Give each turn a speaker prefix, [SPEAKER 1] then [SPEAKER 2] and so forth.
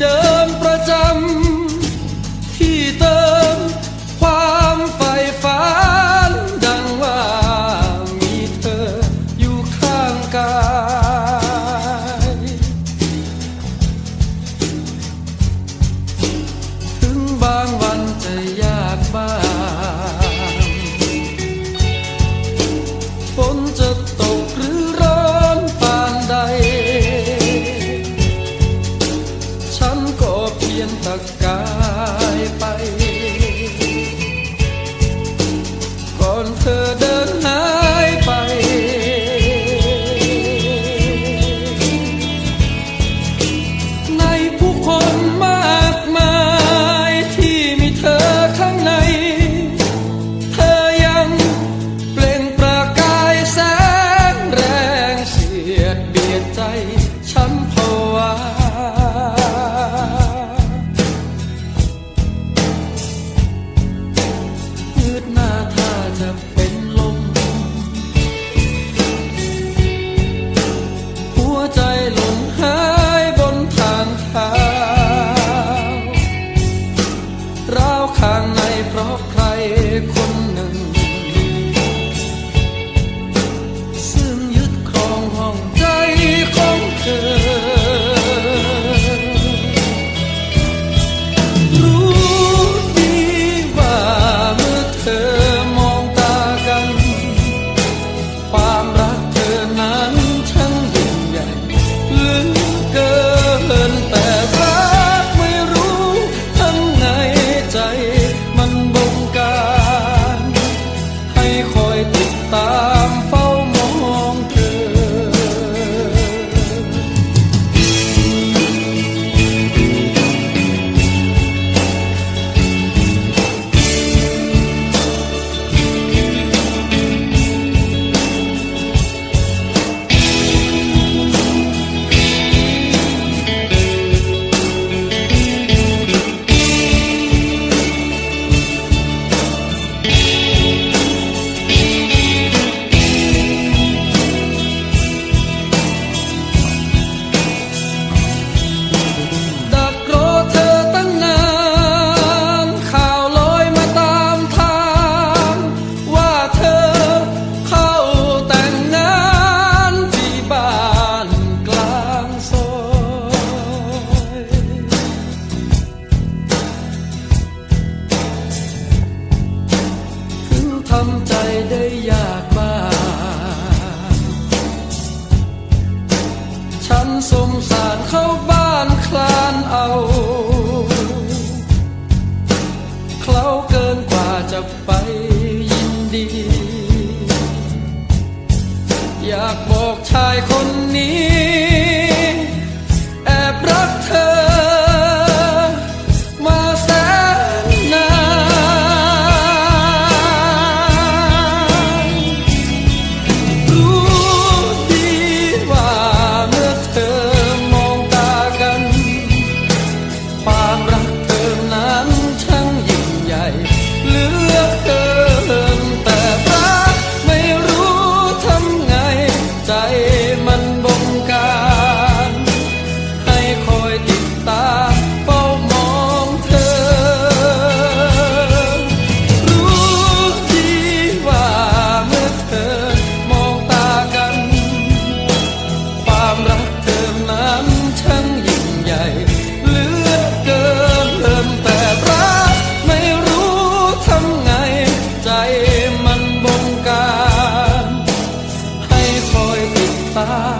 [SPEAKER 1] เดิมประจำ เธอเดินหายไป ในผู้คนมากมายที่มีเธอข้างใน เธอยังเปล่งประกายแสงแรงเสียดเบียดใจฉันภาวะยืดหน้าถ้าจะ หัว ทำใจได้ยากมาก ฉันสงสารเข้าบ้านคลานเอาเขาเกินกว่าจะไปยินดี อยากบอกชายคนนี้ Ta